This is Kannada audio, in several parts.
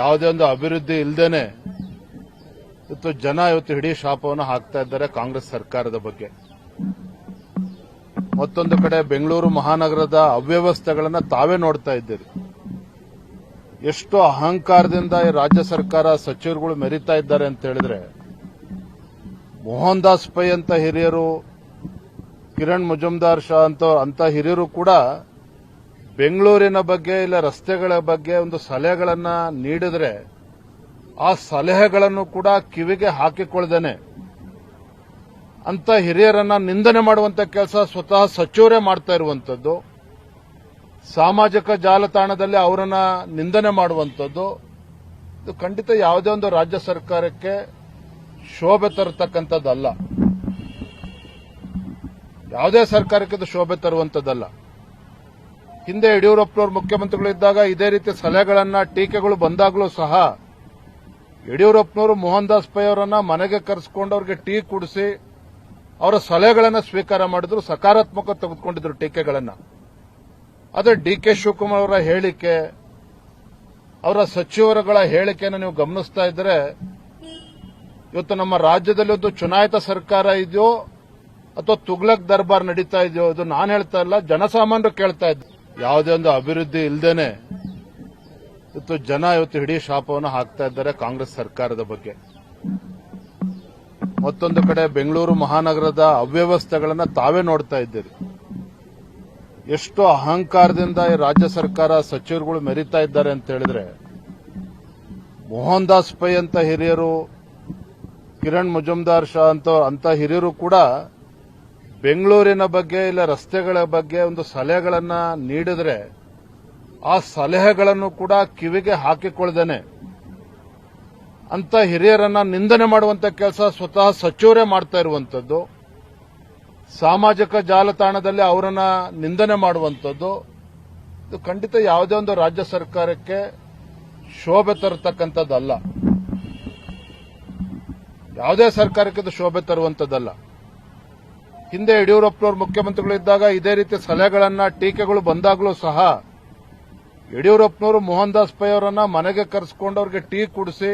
ಯಾವುದೇ ಒಂದು ಅಭಿವೃದ್ಧಿ ಇಲ್ಲದೇನೆ ಇವತ್ತು ಜನ ಇವತ್ತು ಇಡೀ ಶಾಪವನ್ನು ಹಾಕ್ತಾ ಇದ್ದಾರೆ ಕಾಂಗ್ರೆಸ್ ಸರ್ಕಾರದ ಬಗ್ಗೆ. ಮತ್ತೊಂದು ಕಡೆ ಬೆಂಗಳೂರು ಮಹಾನಗರದ ಅವ್ಯವಸ್ಥೆಗಳನ್ನ ತಾವೇ ನೋಡ್ತಾ ಇದ್ದೀರಿ. ಎಷ್ಟು ಅಹಂಕಾರದಿಂದ ಈ ರಾಜ್ಯ ಸರ್ಕಾರ ಸಚಿವರುಗಳು ಮೆರಿತಾ ಇದ್ದಾರೆ ಅಂತ ಹೇಳಿದ್ರೆ ಮೋಹನ್ ದಾಸ್ ಪೈ ಅಂತ ಹಿರಿಯರು, ಕಿರಣ್ ಮುಜುಮ್ದಾರ್ ಶಾ ಅಂತ ಅಂತ ಹಿರಿಯರು ಕೂಡ ಬೆಂಗಳೂರಿನ ಬಗ್ಗೆ ಇಲ್ಲ, ರಸ್ತೆಗಳ ಬಗ್ಗೆ ಒಂದು ಸಲಹೆಗಳನ್ನು ನೀಡಿದ್ರೆ ಆ ಸಲಹೆಗಳನ್ನು ಕೂಡ ಕಿವಿಗೆ ಹಾಕಿಕೊಳ್ಳದೇನೆ ಅಂತ ಹಿರಿಯರನ್ನ ನಿಂದನೆ ಮಾಡುವಂತ ಕೆಲಸ ಸ್ವತಃ ಸಚಿವರೇ ಮಾಡ್ತಾ ಇರುವಂಥದ್ದು ಸಾಮಾಜಿಕ ಜಾಲತಾಣದಲ್ಲಿ ಅವರನ್ನ ನಿಂದನೆ ಮಾಡುವಂಥದ್ದು ಇದು ಖಂಡಿತ ಯಾವುದೇ ಒಂದು ರಾಜ್ಯ ಸರ್ಕಾರಕ್ಕೆ ಶೋಭೆ ತರತಕ್ಕಂಥದ್ದಲ್ಲ. ಯಾವುದೇ ಸರ್ಕಾರಕ್ಕೆ ಇದು ಶೋಭೆ ತರುವಂತದ್ದಲ್ಲ. ಹಿಂದೆ ಯಡಿಯೂರಪ್ಪನವರು ಮುಖ್ಯಮಂತ್ರಿಗಳಿದ್ದಾಗ ಇದೇ ರೀತಿ ಸಲಹೆಗಳನ್ನ, ಟೀಕೆಗಳು ಬಂದಾಗಲೂ ಸಹ ಯಡಿಯೂರಪ್ಪನವರು ಮೋಹನ್ ದಾಸ್ ಪೈ ಅವರನ್ನ ಮನೆಗೆ ಕರೆಸಿಕೊಂಡು ಅವರಿಗೆ ಟೀ ಕುಡಿಸಿ ಅವರ ಸಲಹೆಗಳನ್ನ ಸ್ವೀಕಾರ ಮಾಡಿದ್ರು, ಸಕಾರಾತ್ಮಕ ತೆಗೆದುಕೊಂಡಿದ್ರು ಟೀಕೆಗಳನ್ನ. ಆದರೆ ಡಿ ಕೆ ಶಿವಕುಮಾರ್ ಅವರ ಹೇಳಿಕೆ, ಅವರ ಸಚಿವರುಗಳ ಹೇಳಿಕೆಯನ್ನು ನೀವು ಗಮನಿಸ್ತಾ ಇದ್ರೆ, ಇವತ್ತು ನಮ್ಮ ರಾಜ್ಯದಲ್ಲಿ ಒಂದು ಚುನಾಯಿತ ಸರ್ಕಾರ ಇದೆಯೋ ಅಥವಾ ತುಗ್ಲಕ್ ದರ್ಬಾರ್ ನಡೀತಾ ಇದೆಯೋ, ಇದು ನಾನು ಹೇಳ್ತಾ ಇಲ್ಲ, ಜನಸಾಮಾನ್ಯರು ಕೇಳ್ತಾ ಇದ್ದೆ ಯಾವುದೇ ಒಂದು ಅಭಿವೃದ್ಧಿ ಇಲ್ಲದೇನೆ ಇವತ್ತು ಜನ ಇವತ್ತು ಇಡೀ ಶಾಪವನ್ನು ಹಾಕ್ತಾ ಇದ್ದಾರೆ ಕಾಂಗ್ರೆಸ್ ಸರ್ಕಾರದ ಬಗ್ಗೆ. ಮತ್ತೊಂದು ಕಡೆ ಬೆಂಗಳೂರು ಮಹಾನಗರದ ಅವ್ಯವಸ್ಥೆಗಳನ್ನ ತಾವೇ ನೋಡ್ತಾ ಇದ್ದೀರಿ. ಎಷ್ಟು ಅಹಂಕಾರದಿಂದ ಈ ರಾಜ್ಯ ಸರ್ಕಾರ ಸಚಿವರುಗಳು ಮೆರಿತಾ ಇದ್ದಾರೆ ಅಂತ ಹೇಳಿದ್ರೆ ಮೋಹನ್ ದಾಸ್ ಪೈ ಅಂತ ಹಿರಿಯರು, ಕಿರಣ್ ಮುಜುಮ್ದಾರ್ ಶಾ ಅಂತ ಅಂತ ಹಿರಿಯರು ಕೂಡ ಬೆಂಗಳೂರಿನ ಬಗ್ಗೆ ಇಲ್ಲ ರಸ್ತೆಗಳ ಬಗ್ಗೆ ಒಂದು ಸಲಹೆಗಳನ್ನ ನೀಡಿದ್ರೆ ಆ ಸಲಹೆಗಳನ್ನು ಕೂಡ ಕಿವಿಗೆ ಹಾಕಿಕೊಳ್ಳದೇನೆ. ಅಂತ ಹಿರಿಯರನ್ನ ನಿಂದನೆ ಮಾಡುವಂತ ಕೆಲಸ ಸ್ವತಃ ಸಚಿವರೇ ಮಾಡ್ತಾ ಇರುವಂತದ್ದು. ಸಾಮಾಜಿಕ ಜಾಲತಾಣದಲ್ಲಿ ಅವರನ್ನ ನಿಂದನೆ ಮಾಡುವಂಥದ್ದು ಇದು ಖಂಡಿತ ಯಾವುದೇ ಒಂದು ರಾಜ್ಯ ಸರ್ಕಾರಕ್ಕೆ ಶೋಭೆ ತರತಕ್ಕಂಥದ್ದಲ್ಲ. ಯಾವುದೇ ಸರ್ಕಾರಕ್ಕೆ ಇದು ಶೋಭೆ ತರುವಂತದ್ದಲ್ಲ. ಹಿಂದೆ ಯಡಿಯೂರಪ್ಪನವರು ಮುಖ್ಯಮಂತ್ರಿಗಳಿದ್ದಾಗ ಇದೇ ರೀತಿ ಸಲಹೆಗಳನ್ನ, ಟೀಕೆಗಳು ಬಂದಾಗಲೂ ಸಹ ಯಡಿಯೂರಪ್ಪನವರು ಮೋಹನ್ ದಾಸ್ ಪೈ ಅವರನ್ನ ಮನೆಗೆ ಕರೆಸಿಕೊಂಡು ಅವರಿಗೆ ಟೀ ಕುಡಿಸಿ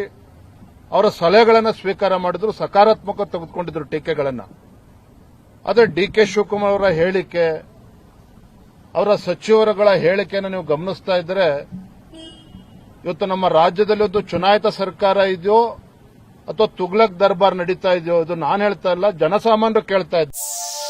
ಅವರ ಸಲಹೆಗಳನ್ನ ಸ್ವೀಕಾರ ಮಾಡಿದ್ರು, ಸಕಾರಾತ್ಮಕ ತೆಗೆದುಕೊಂಡಿದ್ರು ಟೀಕೆಗಳನ್ನ. ಆದರೆ ಡಿ ಕೆ ಶಿವಕುಮಾರ್ ಅವರ ಹೇಳಿಕೆ, ಅವರ ಸಚಿವರುಗಳ ಹೇಳಿಕೆಯನ್ನು ನೀವು ಗಮನಿಸ್ತಾ ಇದ್ರೆ, ಇವತ್ತು ನಮ್ಮ ರಾಜ್ಯದಲ್ಲಿ ಒಂದು ಚುನಾಯಿತ ಸರ್ಕಾರ ಇದೆಯೋ ಅಥವಾ ತುಗ್ಲಕ್ ದರ್ಬಾರ್ ನಡೀತಾ ಇದೆಯೋ ಅದು ನಾನು ಹೇಳ್ತಾ ಇಲ್ಲ ಜನಸಾಮಾನ್ಯರು ಕೇಳ್ತಾ ಇದ್ದಾರೆ